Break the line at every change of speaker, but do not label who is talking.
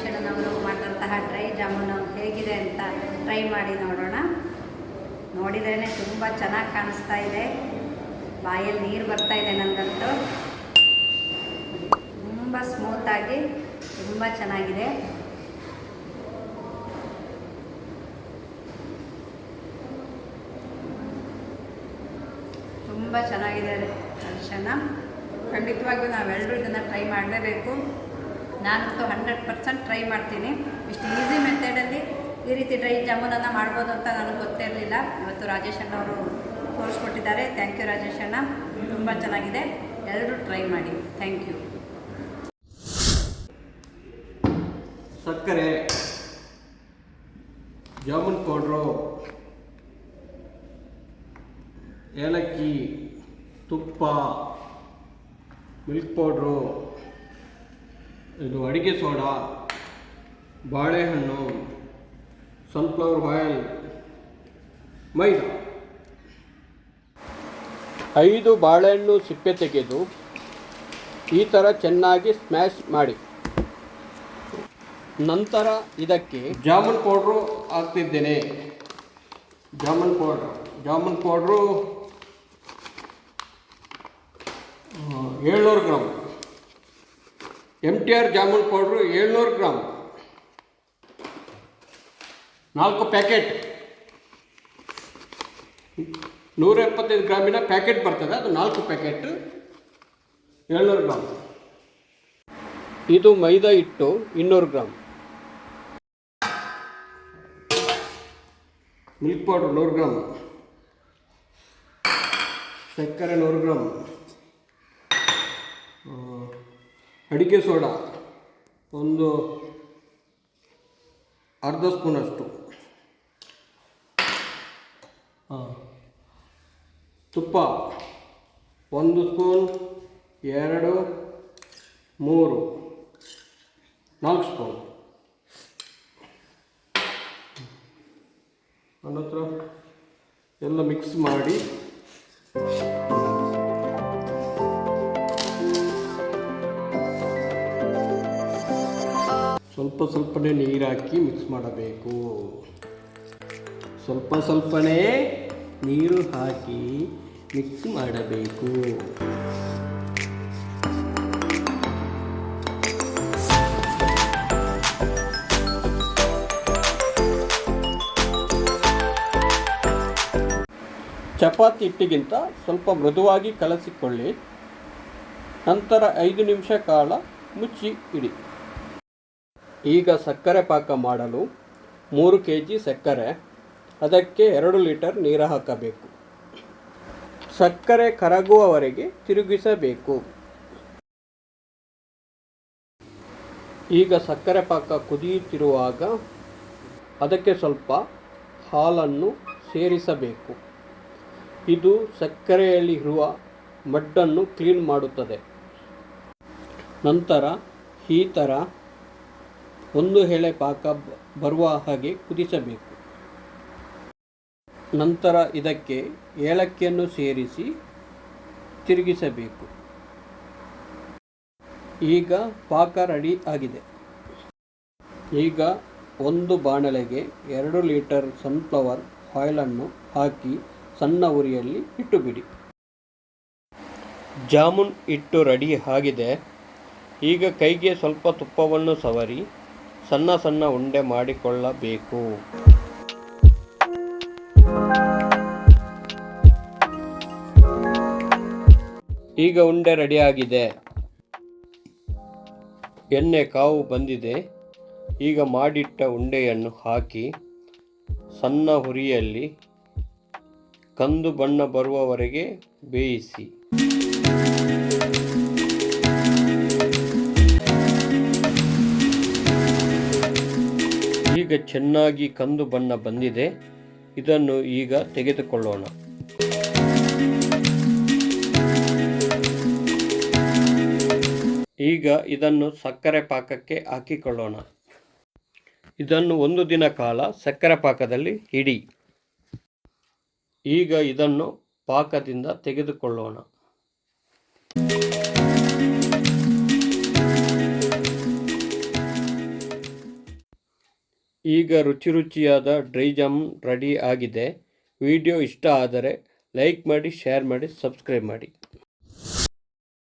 ಶರಣವರು ಮಾಡಿದಂತಹ ಡ್ರೈ ಜಾಮೂನು ಹೇಗಿದೆ ಅಂತ ಟ್ರೈ ಮಾಡಿ ನೋಡೋಣ. ನೋಡಿದ್ರೇ ತುಂಬ ಚೆನ್ನಾಗಿ ಕಾಣಿಸ್ತಾ ಇದೆ. ಬಾಯಲ್ಲಿ ನೀರು ಬರ್ತಾ ಇದೆ ನನಗಂತೂ ತುಂಬ ಸ್ಮೂತಾಗಿ ತುಂಬ ಚೆನ್ನಾಗಿದೆ. ತುಂಬ ಚೆನ್ನಾಗಿದೆ ಅರ್ಶನ ಖಂಡಿತವಾಗಿಯೂ ನಾವೆಲ್ಲರೂ ಇದನ್ನು ಟ್ರೈ ಮಾಡಲೇಬೇಕು. ನಾನಂತೂ ಹಂಡ್ರೆಡ್ ಪರ್ಸೆಂಟ್ ಟ್ರೈ ಮಾಡ್ತೀನಿ. ಇಷ್ಟು ಈಸಿ ಮೆಥಡಲ್ಲಿ ಈ ರೀತಿ ಡ್ರೈ ಜಾಮೂನನ್ನು ಮಾಡ್ಬೋದು ಅಂತ ನನಗೆ ಗೊತ್ತಿರಲಿಲ್ಲ ಇವತ್ತು ರಾಜೇಶ್ ಅಣ್ಣ ಅವರು ತೋರಿಸ್ಕೊಟ್ಟಿದ್ದಾರೆ ಥ್ಯಾಂಕ್ ಯು ರಾಜೇಶ್ ಅಣ್ಣ. ತುಂಬ ಚೆನ್ನಾಗಿದೆ. ಎಲ್ಲರೂ ಟ್ರೈ ಮಾಡಿ. ಥ್ಯಾಂಕ್ ಯು
ಸಕ್ಕರೆ, ಜಾಮೂನ್ ಪೌಡ್ರು, ಏಲಕ್ಕಿ, ತುಪ್ಪ ಮಿಲ್ಕ್ ಪೌಡ್ರು. ಇದು ಅಡಿಗೆ ಸೋಡಾ, ಬಾಳೆಹಣ್ಣು ಸನ್ಫ್ಲವರ್ ಆಯಿಲ್ ಮೈದಾ. ಐದು ಬಾಳೆಹಣ್ಣು ಸಿಪ್ಪೆ ತೆಗೆದು ಈ ಥರ ಚೆನ್ನಾಗಿ ಸ್ಮ್ಯಾಶ್ ಮಾಡಿ. ನಂತರ ಇದಕ್ಕೆ ಜಾಮೂನ್ ಪೌಡ್ರು ಹಾಕ್ತಿದ್ದೇನೆ. ಜಾಮೂನ್ ಪೌಡ್ರು ಜಾಮೂನ್ ಪೌಡ್ರು ಏಳ್ನೂರು gram M T R jamun powder ಏಳ್ನೂರು ಗ್ರಾಮ್ ನಾಲ್ಕು ಪ್ಯಾಕೆಟ್. ನೂರ ಎಪ್ಪತ್ತೈದು ಗ್ರಾಮಿನ ಪ್ಯಾಕೆಟ್ ಬರ್ತದೆ, ಅದು ನಾಲ್ಕು ಪ್ಯಾಕೆಟ್. ಏಳ್ನೂರು ಗ್ರಾಮ್ ಇದು ಮೈದಾ ಹಿಟ್ಟು, ಇನ್ನೂರು ಗ್ರಾಮ್ ಮಿಲ್ಕ್ ಪೌಡ್ರ್ ನೂರು ಗ್ರಾಮ್ ಸಕ್ಕರೆ ನೂರು ಗ್ರಾಮ್ ಅಡಿಕೆ ಸೋಡಾ. ಒಂದು ಅರ್ಧ ಸ್ಪೂನಷ್ಟು ಹಾಂ. ತುಪ್ಪ. ಒಂದು ಸ್ಪೂನ್, ಎರಡು, ಮೂರು. ನಾಲ್ಕು ಸ್ಪೂನ್. ಅನಂತರ ಎಲ್ಲ ಮಿಕ್ಸ್ ಮಾಡಿ ಸ್ವಲ್ಪ ಸ್ವಲ್ಪನೇ ನೀರು ಹಾಕಿ ಮಿಕ್ಸ್ ಮಾಡಬೇಕು. ಸ್ವಲ್ಪ ಸ್ವಲ್ಪನೇ ನೀರು ಹಾಕಿ ಮಿಕ್ಸ್ ಮಾಡಬೇಕು. ಚಪಾತಿ ಹಿಟ್ಟಿಗಿಂತ ಸ್ವಲ್ಪ ಮೃದುವಾಗಿ ಕಲಸಿಕೊಳ್ಳಿ. ನಂತರ ಐದು ನಿಮಿಷ ಕಾಲ ಮುಚ್ಚಿ ಇಡಿ. ಈಗ ಸಕ್ಕರೆ ಪಾಕ ಮಾಡಲು ಮೂರು ಕೆ ಜಿ ಸಕ್ಕರೆ, ಅದಕ್ಕೆ ಎರಡು ಲೀಟರ್ ನೀರು ಹಾಕಬೇಕು. ಸಕ್ಕರೆ ಕರಗುವವರೆಗೆ ತಿರುಗಿಸಬೇಕು. ಈಗ ಸಕ್ಕರೆ ಪಾಕ ಕುದಿಯುತ್ತಿರುವಾಗ ಅದಕ್ಕೆ ಸ್ವಲ್ಪ ಹಾಲನ್ನು ಸೇರಿಸಬೇಕು. ಇದು ಸಕ್ಕರೆಯಲ್ಲಿರುವ ಮಡ್ಡನ್ನು ಕ್ಲೀನ್ ಮಾಡುತ್ತದೆ. ನಂತರ ಈ ಥರ ಒಂದು ಎಳೆ ಪಾಕ ಬರುವ ಹಾಗೆ ಕುದಿಸಬೇಕು. ನಂತರ ಇದಕ್ಕೆ ಏಲಕ್ಕಿಯನ್ನು ಸೇರಿಸಿ ತಿರುಗಿಸಬೇಕು. ಈಗ ಪಾಕ ರೆಡಿ ಆಗಿದೆ. ಈಗ ಒಂದು ಬಾಣಲೆಗೆ ಎರಡು ಲೀಟರ್ ಸನ್ಫ್ಲವರ್ ಆಯಿಲನ್ನು ಹಾಕಿ ಸಣ್ಣ ಉರಿಯಲ್ಲಿ ಇಟ್ಟುಬಿಡಿ. ಜಾಮೂನ್ ಇಟ್ಟು ರೆಡಿ ಆಗಿದೆ. ಈಗ ಕೈಗೆ ಸ್ವಲ್ಪ ತುಪ್ಪವನ್ನು ಸವರಿ ಸಣ್ಣ ಸಣ್ಣ ಉಂಡೆ ಮಾಡಿಕೊಳ್ಳಬೇಕು. ಈಗ ಉಂಡೆ ರೆಡಿಯಾಗಿದೆ. ಎಣ್ಣೆ ಕಾವು ಬಂದಿದೆ. ಈಗ ಮಾಡಿಟ್ಟ ಉಂಡೆಯನ್ನು ಹಾಕಿ ಸಣ್ಣ ಹುರಿಯಲ್ಲಿ ಕಂದು ಬಣ್ಣ ಬರುವವರೆಗೆ ಬೇಯಿಸಿ. ಈಗ ಚೆನ್ನಾಗಿ ಕಂದು ಬಣ್ಣ ಬಂದಿದೆ. ಇದನ್ನು ಈಗ ತೆಗೆದುಕೊಳ್ಳೋಣ. ಈಗ ಇದನ್ನು ಸಕ್ಕರೆ ಪಾಕಕ್ಕೆ ಹಾಕಿಕೊಳ್ಳೋಣ. ಇದನ್ನು ಒಂದು ದಿನ ಕಾಲ ಸಕ್ಕರೆ ಪಾಕದಲ್ಲಿ ಇಡಿ. ಈಗ ಇದನ್ನು ಪಾಕದಿಂದ ತೆಗೆದುಕೊಳ್ಳೋಣ. ಈಗ ರುಚಿ ರುಚಿಯಾದ ಡ್ರೈ ಜಾಮ್ ರೆಡಿ ಆಗಿದೆ. ವಿಡಿಯೋ ಇಷ್ಟ ಆದರೆ ಲೈಕ್ ಮಾಡಿ, ಶೇರ್ ಮಾಡಿ, ಸಬ್ಸ್ಕ್ರೈಬ್ ಮಾಡಿ.